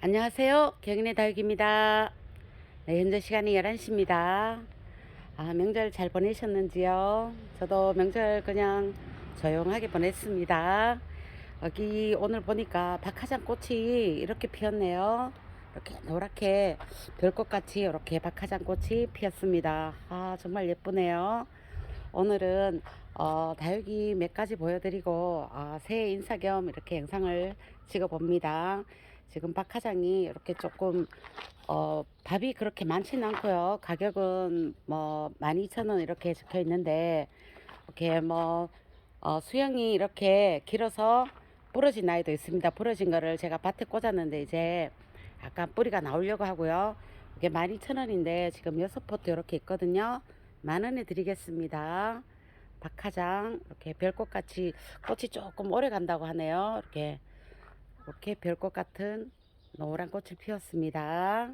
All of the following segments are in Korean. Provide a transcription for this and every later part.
안녕하세요. 경인의 다육입니다. 네, 현재 시간이 11시입니다. 아, 명절 잘 보내셨는지요? 저도 명절 그냥 조용하게 보냈습니다. 여기 오늘 보니까 박하장 꽃이 이렇게 피었네요. 이렇게 노랗게 별꽃같이 이렇게 박하장 꽃이 피었습니다. 아, 정말 예쁘네요. 오늘은 어, 다육이 몇 가지 보여드리고 어, 새해 인사 겸 이렇게 영상을 찍어봅니다. 지금 박하장이 이렇게 조금 어, 밥이 그렇게 많지는 않고요. 가격은 뭐 12,000원 이렇게 적혀 있는데 이렇게 뭐 어, 수영이 이렇게 길어서 부러진 나이도 있습니다. 부러진 거를 제가 밭에 꽂았는데 이제 약간 뿌리가 나오려고 하고요. 이게 12,000원인데 지금 6포트 이렇게 있거든요. 만 원에 드리겠습니다. 박하장 이렇게 별꽃같이 꽃이 조금 오래 간다고 하네요. 이렇게 이렇게 별꽃 같은 노란 꽃을 피웠습니다.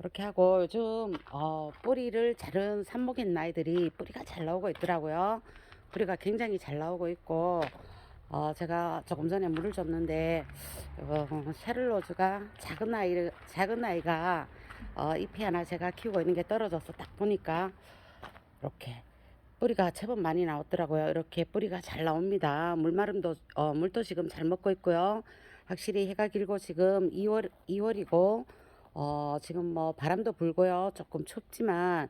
이렇게 하고 요즘 어, 뿌리를 자른 삽목인 나이들이 뿌리가 잘 나오고 있더라고요. 뿌리가 굉장히 잘 나오고 있고 어, 제가 조금 전에 물을 줬는데 어, 샤를로즈가 작은 아이 작은 아이가 어, 잎이 하나 제가 키우고 있는 게 떨어져서 딱 보니까 이렇게 뿌리가 제법 많이 나왔더라고요. 이렇게 뿌리가 잘 나옵니다. 물마름도 어, 물도 지금 잘 먹고 있고요. 확실히 해가 길고 지금 2월 2월이고 어, 지금 뭐 바람도 불고요. 조금 춥지만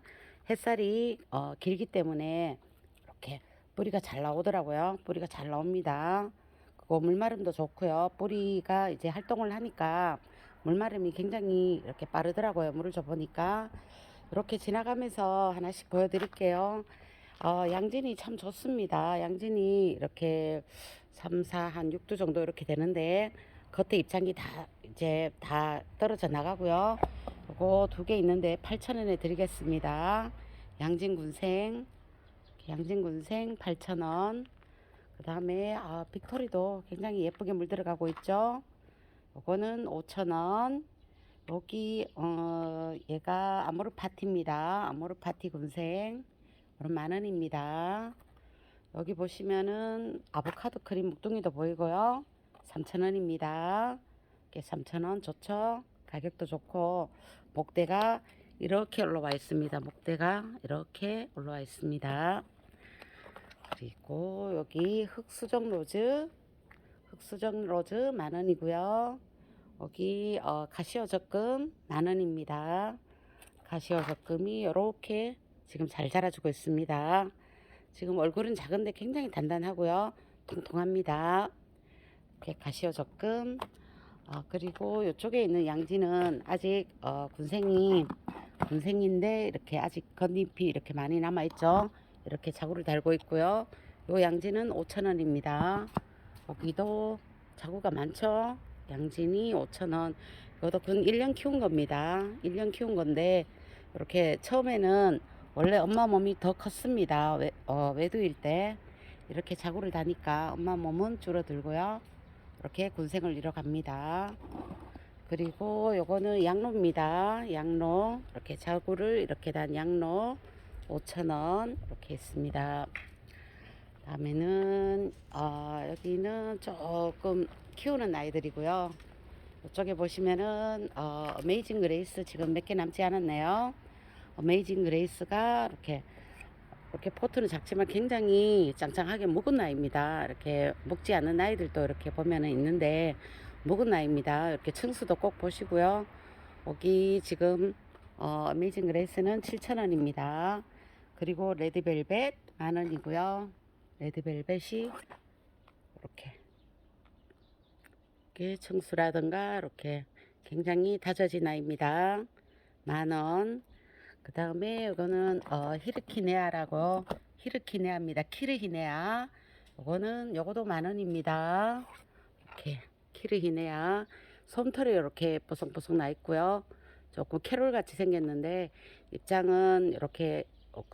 햇살이 어, 길기 때문에 이렇게 뿌리가 잘 나오더라고요. 뿌리가 잘 나옵니다. 그리고 물마름도 좋고요. 뿌리가 이제 활동을 하니까 물마름이 굉장히 이렇게 빠르더라고요. 물을 줘 보니까 이렇게 지나가면서 하나씩 보여드릴게요. 어, 양진이 참 좋습니다. 양진이 이렇게 3, 4, 한 6도 정도 이렇게 되는데 겉에 입장이 다 이제 다 떨어져 나가고요. 요거 두 개 있는데 8,000원에 드리겠습니다. 양진군생 양진군생 8,000원. 그 다음에 아, 빅토리도 굉장히 예쁘게 물들어가고 있죠. 요거는 5,000원. 여기 어 얘가 아모르 파티입니다. 아모르 파티 군생. 그럼 만 원입니다. 여기 보시면은 아보카도 크림 묵둥이도 보이고요. 3,000원입니다. 이게 3,000원 좋죠? 가격도 좋고 목대가 이렇게 올라와 있습니다. 목대가 이렇게 올라와 있습니다. 그리고 여기 흑수정 로즈 흑수정 로즈 만 원이고요. 여기 어, 가시오 적금 만 원입니다. 가시오 적금이 이렇게 지금 잘 자라주고 있습니다. 지금 얼굴은 작은데 굉장히 단단하고요. 통통합니다. 이렇게 가시오 적금. 어, 그리고 이쪽에 있는 양지는 아직 어, 군생이 군생인데 이렇게 아직 겉잎이 이렇게 많이 남아 있죠. 이렇게 자구를 달고 있고요. 요 양지는 5,000원입니다. 여기도 자구가 많죠. 양진이 5,000원. 이것도 근 1년 키운 겁니다. 1년 키운 건데 이렇게 처음에는 원래 엄마 몸이 더 컸습니다. 외, 어, 외두일 때 이렇게 자구를 다니까 엄마 몸은 줄어들고요. 이렇게 군생을 이뤄갑니다. 그리고 요거는 양로입니다. 양로 이렇게 자구를 이렇게 단 양로 5,000원 이렇게 있습니다. 다음에는 어, 여기는 조금 키우는 아이들이고요. 이쪽에 보시면은 어, 어메이징 그레이스 지금 몇 개 남지 않았네요. 어메이징 그레이스가 이렇게 이렇게 포트는 작지만 굉장히 짱짱하게 묵은 나이입니다. 이렇게 묵지 않은 나이들도 이렇게 보면은 있는데 묵은 나이입니다. 이렇게 층수도 꼭 보시고요. 여기 지금 어, 어메이징 그레이스는 7,000원입니다. 그리고 레드벨벳 만 원이고요. 레드벨벳이 이렇게 이렇게 청수라든가 이렇게 굉장히 다져진 아이입니다. 만 원. 그 다음에 이거는 어, 히르키네아라고 히르키네아입니다. 키르히네아. 요거는 요거도 만 원입니다. 이렇게 키르히네아. 솜털이 이렇게 뽀송뽀송 나 있고요. 조금 캐롤 같이 생겼는데 입장은 이렇게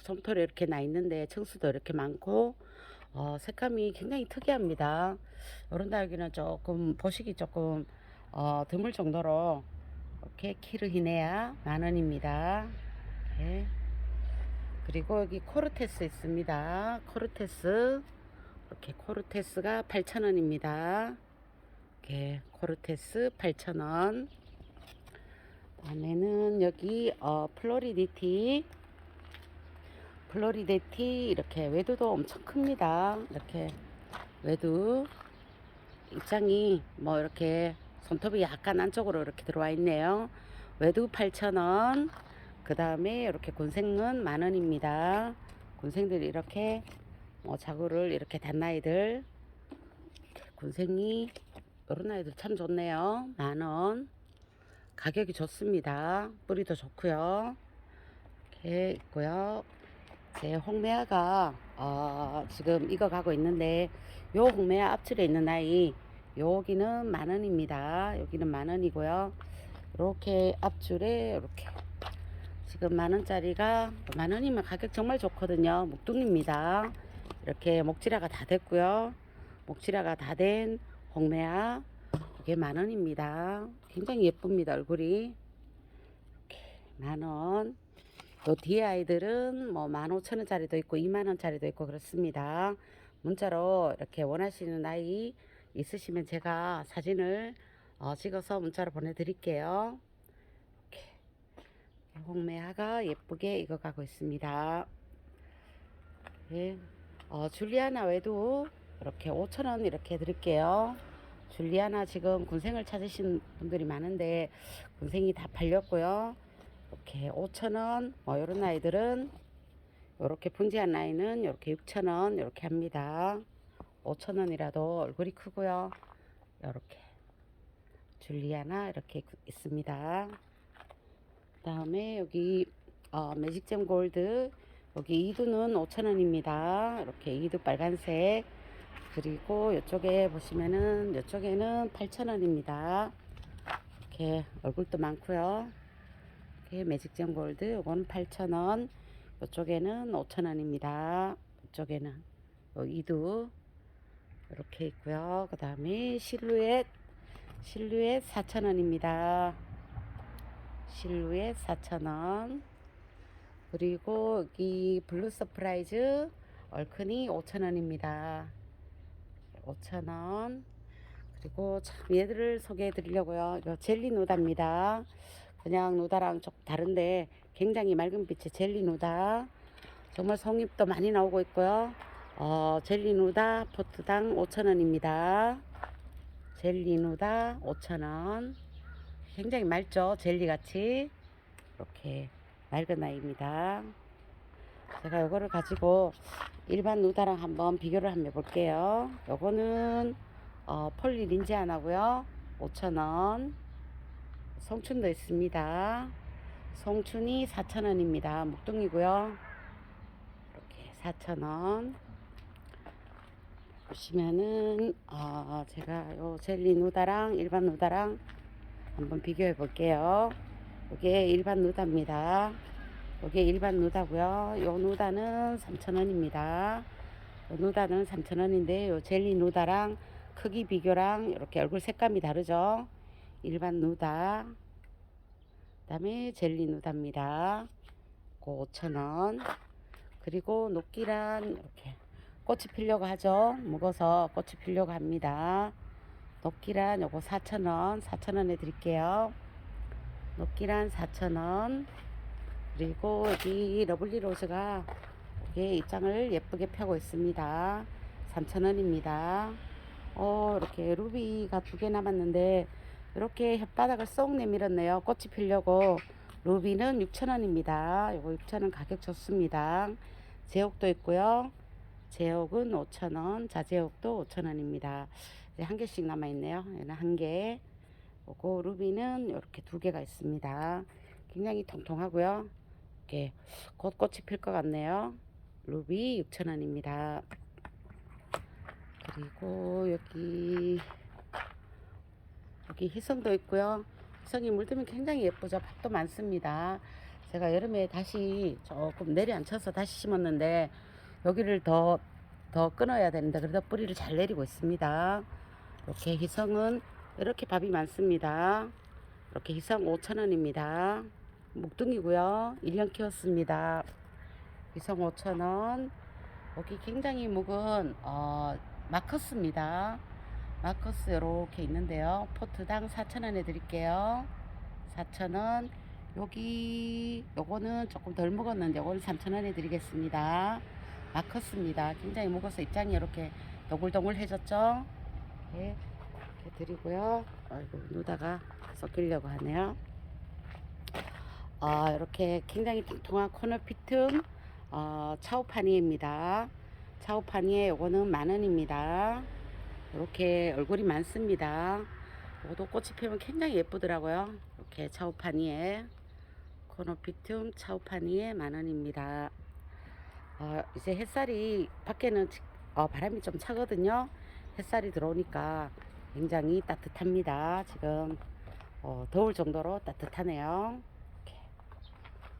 솜털이 이렇게 나 있는데 층수도 이렇게 많고 어, 색감이 굉장히 특이합니다. 이런 다육이는 조금 보시기 조금 어, 드물 정도로 이렇게 키르히네아 만 원입니다. 이렇게. 그리고 여기 코르테스 있습니다. 코르테스 이렇게 코르테스가 8,000원입니다. 이렇게 코르테스 8,000원. 다음에는 여기 어, 플로리디티 플로리데티 이렇게 외두도 엄청 큽니다. 이렇게 외두 입장이 뭐 이렇게 손톱이 약간 안쪽으로 이렇게 들어와 있네요. 외두 8,000원. 그 다음에 이렇게 곤생은 만원입니다. 곤생들이 이렇게 뭐 자구를 이렇게 단 아이들 곤생이 이런 아이들 참 좋네요. 만원. 가격이 좋습니다. 뿌리도 좋고요. 이렇게 있고요. 제 홍매화가 어, 지금 익어가고 있는데 요 홍매화 앞줄에 있는 아이 여기는 만 원입니다. 여기는 만 원이고요. 이렇게 앞줄에 이렇게 지금 만 원짜리가 만 원이면 가격 정말 좋거든요. 묵둥입니다. 이렇게 목지라가 다 됐고요. 목지라가 다 된 홍매화 이게 만 원입니다. 굉장히 예쁩니다. 얼굴이 이렇게 만 원. 또 뒤에 아이들은 뭐 15,000원짜리도 있고 2만원짜리도 있고 그렇습니다. 문자로 이렇게 원하시는 아이 있으시면 제가 사진을 어, 찍어서 문자로 보내드릴게요. 홍매화가 예쁘게 익어가고 있습니다. 예. 어, 줄리아나 외도 이렇게 5,000원 이렇게 드릴게요. 줄리아나 지금 군생을 찾으신 분들이 많은데 군생이 다 팔렸고요. 이렇게 5,000원 뭐 이런 아이들은 이렇게 분지한 아이는 이렇게 6,000원 이렇게 합니다. 5,000원이라도 얼굴이 크고요. 이렇게 줄리아나 이렇게 있습니다. 그다음에 여기 어, 매직잼 골드 여기 이두는 5,000원입니다. 이렇게 이두 빨간색 그리고 이쪽에 보시면은 이쪽에는 8,000원입니다. 이렇게 얼굴도 많고요. 이렇게 매직잼 골드 요거는 8,000원. 이쪽에는 5,000원입니다. 이쪽에는 요 이두 이렇게 있고요. 그 다음에 실루엣 실루엣 4,000원입니다. 실루엣 4,000원. 그리고 여기 블루 서프라이즈 얼큰이 5,000원입니다. 5,000원. 그리고 참 얘들을 소개해 드리려고요. 이거 젤리 누다입니다. 그냥 누다랑 좀 다른데 굉장히 맑은 빛의 젤리 누다. 정말 성잎도 많이 나오고 있고요. 어, 젤리 누다 포트당 5,000원입니다. 젤리 누다 5,000원. 굉장히 맑죠? 젤리 같이. 이렇게 맑은 아이입니다. 제가 이거를 가지고 일반 누다랑 한번 비교를 한번 해볼게요. 요거는 어, 폴리 린지 하나고요. 5,000원. 성춘도 있습니다. 성춘이 4,000원입니다. 묵둥이고요. 이렇게 4,000원. 보시면은 어, 제가 요 젤리 누다랑 일반 누다랑 한번 비교해 볼게요. 이게 일반 누다입니다. 이게 일반 누다고요. 요 누다는 3,000원입니다. 요 누다는 3,000원인데 요 젤리 누다랑 크기 비교랑 이렇게 얼굴 색감이 다르죠. 일반 누다. 그다음에 젤리 누다입니다. 그 5,000원. 그리고 녹기란 이렇게 꽃이 피려고 하죠. 묵어서 꽃이 피려고 합니다. 녹기란 요거 4,000원. 4,000원에 드릴게요. 녹기란 4,000원. 그리고 여기 러블리 로즈가 이게 입장을 예쁘게 펴고 있습니다. 3,000원입니다. 어, 이렇게 루비가 두 개 남았는데 이렇게 혓바닥을 쏙 내밀었네요. 꽃이 피려고 루비는 6,000원입니다. 요거 6,000원 가격 좋습니다. 제옥도 있고요. 제옥은 5,000원, 자제옥도 5,000원입니다. 한 개씩 남아 있네요. 얘는 한 개. 요거 루비는 이렇게 두 개가 있습니다. 굉장히 통통하고요. 이렇게 곧 꽃이 필 것 같네요. 루비 6,000원입니다. 그리고 여기 여기 희성도 있고요. 희성이 물들면 굉장히 예쁘죠. 밭도 많습니다. 제가 여름에 다시 조금 내려앉혀서 다시 심었는데 여기를 더, 더 끊어야 되는데 그래도 뿌리를 잘 내리고 있습니다. 이렇게 희성은 이렇게 밥이 많습니다. 이렇게 희성 5,000원입니다. 묵둥이고요. 1년 키웠습니다. 희성 5,000원. 여기 굉장히 묵은 어, 막 컸습니다. 마커스 이렇게 있는데요. 포트당 4,000원에 드릴게요. 4,000원. 여기 요거는 조금 덜 먹었는데 요거는 3,000원에 드리겠습니다. 마커스입니다. 굉장히 먹어서 입장이 이렇게 동글동글해졌죠? 네, 이렇게 드리고요. 아이고 누다가 섞이려고 하네요. 아, 이렇게 굉장히 통통한 코너 피튼 어, 차오파니입니다. 차오파니에 요거는 만 원입니다. 이렇게 얼굴이 많습니다. 이것도 꽃이 피우면 굉장히 예쁘더라고요. 이렇게 차오파니에 코너 피튼 차오파니에 만 원입니다. 어, 이제 햇살이 밖에는 지- 어, 바람이 좀 차거든요. 햇살이 들어오니까 굉장히 따뜻합니다. 지금 어, 더울 정도로 따뜻하네요. 이렇게,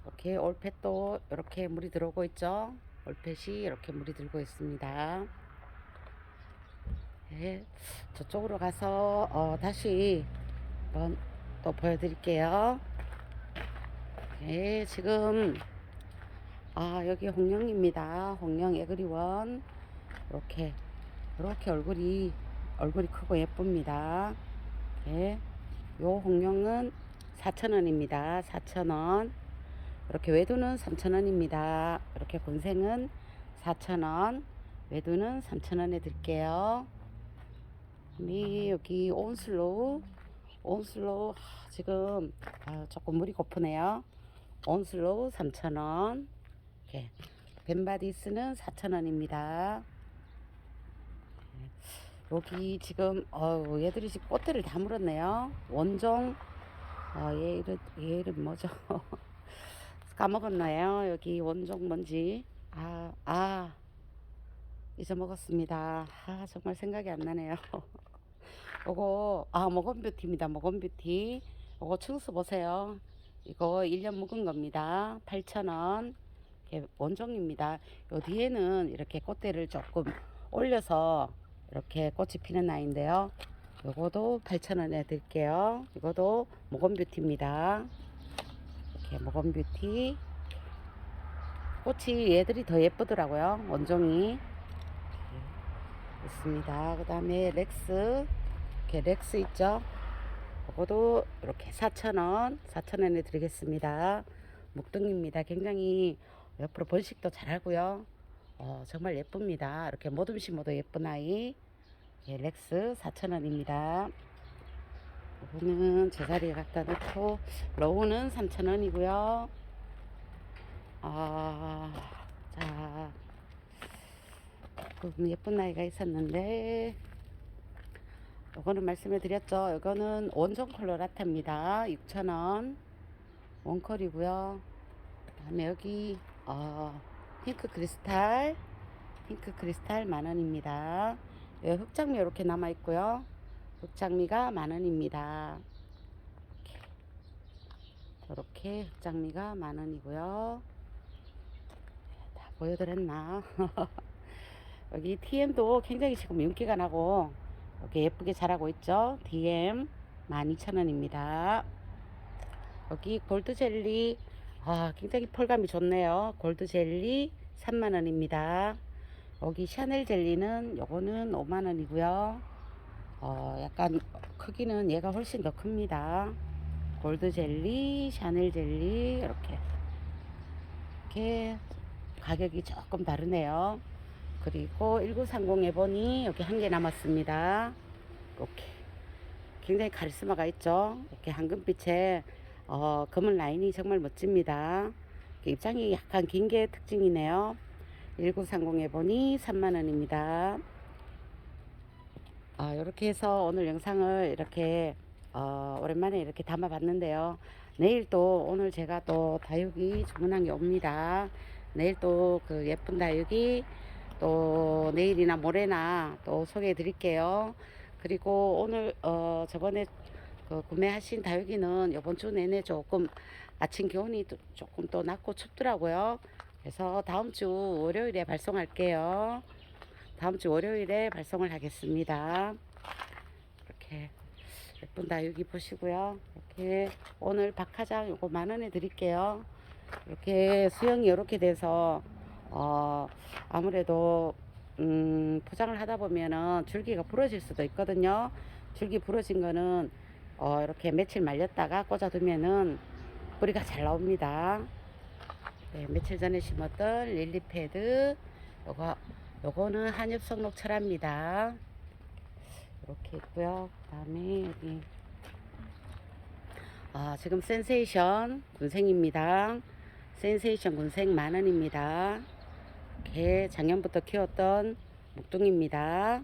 이렇게 올펫도 이렇게 물이 들어오고 있죠. 올펫이 이렇게 물이 들고 있습니다. 네, 저쪽으로 가서 어, 다시 한번 또 보여드릴게요. 네, 지금 아 여기 홍령입니다. 홍령 에그리원 이렇게 이렇게 얼굴이 얼굴이 크고 예쁩니다. 예. 요 홍령은 4,000원입니다. 4,000원. 이렇게 외두는 3,000원입니다. 이렇게 곤생은 4,000원. 외두는 3,000원에 드릴게요. 이 여기 온슬로우 하, 지금 아, 조금 물이 고프네요. 온슬로우 3,000원. 이렇게 벤바디스는 4,000원입니다. 여기 지금 어 얘들이 지금 꽃들을 다 물었네요. 원종 어, 얘 이름 얘 이름 뭐죠? 까먹었나요? 여기 원종 뭔지 아아 잊어먹었습니다. 아 정말 생각이 안 나네요. 요거 아 모건뷰티입니다. 모건뷰티 요거 층수 보세요. 이거 1년 묵은 겁니다. 8,000원. 이렇게 원종입니다. 요 뒤에는 이렇게 꽃대를 조금 올려서 이렇게 꽃이 피는 아이인데요. 요거도 8,000원에 드릴게요. 이거도 모건뷰티입니다. 이렇게 모건뷰티. 꽃이 얘들이 더 예쁘더라고요. 원종이. 있습니다. 그 다음에 렉스. 이렇게 렉스 있죠? 요거도 이렇게 4,000원. 4,000원에 드리겠습니다. 묵둥입니다. 굉장히 옆으로 번식도 잘하고요. 어, 정말 예쁩니다. 이렇게 모둠 심어도 예쁜 아이. 예, 렉스 4,000원입니다. 이거는 제자리에 갖다 놓고, 로우는 3,000원이고요. 아, 자, 예쁜 아이가 있었는데, 요거는 말씀해 드렸죠. 이거는 원종 콜로라타입니다. 6,000원. 원컬이고요. 그다음에 여기 어, 핑크 크리스탈 핑크 크리스탈 만원입니다. 예, 흑장미 이렇게 남아 있고요. 흑장미가 만원입니다. 이렇게, 흑장미가 만원이고요. 다 보여드렸나? 여기 TM도 굉장히 지금 윤기가 나고 이렇게 예쁘게 자라고 있죠. DM 12,000원입니다. 여기 골드 젤리 아, 굉장히 펄감이 좋네요. 골드 젤리 3만원입니다. 여기 샤넬 젤리는 요거는 5만원이고요. 어, 약간 크기는 얘가 훨씬 더 큽니다. 골드 젤리, 샤넬 젤리, 이렇게. 이렇게 가격이 조금 다르네요. 그리고 1930 에보니 여기 한 개 남았습니다. 이렇게. 굉장히 카리스마가 있죠. 이렇게 황금빛에 어, 검은 라인이 정말 멋집니다. 입장이 약간 긴 게 특징이네요. 1930에 보니 3만원입니다. 아, 이렇게 해서 오늘 영상을 이렇게 어, 오랜만에 이렇게 담아 봤는데요. 내일 또 오늘 제가 또 다육이 주문한 게 옵니다. 내일 또 그 예쁜 다육이 또 내일이나 모레나 또 소개해 드릴게요. 그리고 오늘 어 저번에 그 구매하신 다육이는 이번 주 내내 조금 아침 기온이 또 조금 또 낮고 춥더라고요. 그래서 다음 주 월요일에 발송할게요. 다음 주 월요일에 발송을 하겠습니다. 이렇게 예쁜 다육이 보시고요. 이렇게 오늘 박하장 요거 만 원에 드릴게요. 이렇게 수영이 이렇게 돼서 어 아무래도 음, 포장을 하다 보면은 줄기가 부러질 수도 있거든요. 줄기 부러진 거는 어, 이렇게 며칠 말렸다가 꽂아두면은 뿌리가 잘 나옵니다. 네, 며칠 전에 심었던 릴리패드 요거 요거는 한엽성 녹철합니다. 이렇게 있고요. 그다음에 여기 아, 지금 센세이션 군생입니다. 센세이션 군생 만원입니다. 이렇게 작년부터 키웠던 목둥입니다.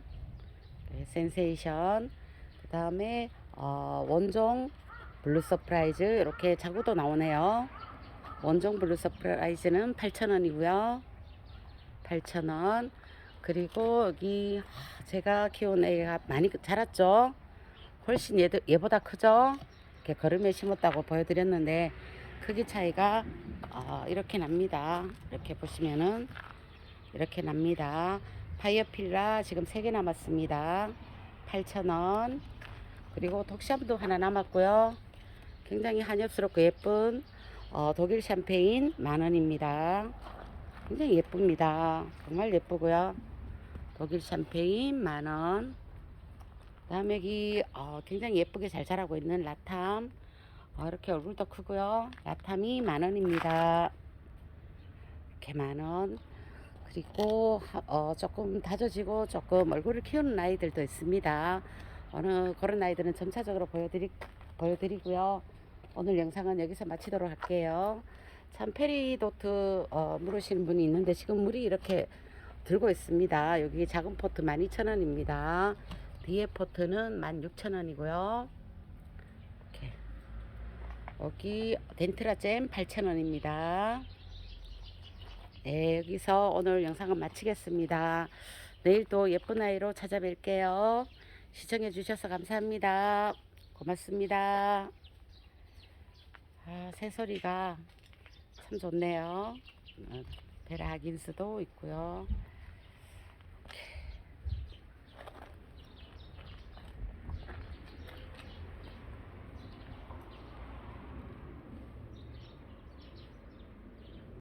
네, 센세이션. 그 다음에 어, 원종 블루 서프라이즈 이렇게 자구도 나오네요. 원종 블루 서프라이즈는 8,000원이고요. 8,000원. 그리고 여기 하, 제가 키운 애가 많이 자랐죠. 훨씬 얘, 얘보다 크죠. 이렇게 걸음에 심었다고 보여드렸는데 크기 차이가 어, 이렇게 납니다. 이렇게 보시면은 이렇게 납니다. 파이어필라 지금 3개 남았습니다. 8,000원. 그리고 독샴도 하나 남았고요. 굉장히 한엽스럽고 예쁜 어, 독일 샴페인 만원입니다. 굉장히 예쁩니다. 정말 예쁘고요. 독일 샴페인 만원. 다음에 여기 어, 굉장히 예쁘게 잘 자라고 있는 라탐. 어, 이렇게 얼굴도 크고요. 라탐이 만원입니다. 이렇게 만원. 그리고 하- 어, 조금 다져지고 조금 얼굴을 키우는 아이들도 있습니다. 어느 그런 아이들은 점차적으로 보여드리, 보여드리고요. 오늘 영상은 여기서 마치도록 할게요. 참 페리도트 어, 물으시는 분이 있는데 지금 물이 이렇게 들고 있습니다. 여기 작은 포트 12,000원입니다. 뒤에 포트는 16,000원이고요. 이렇게 여기 덴트라잼 8,000원입니다. 네, 여기서 오늘 영상은 마치겠습니다. 내일 또 예쁜 아이로 찾아뵐게요. 시청해 주셔서 감사합니다. 고맙습니다. 아, 새소리가 참 좋네요. 어, 베라 하긴스도 있고요.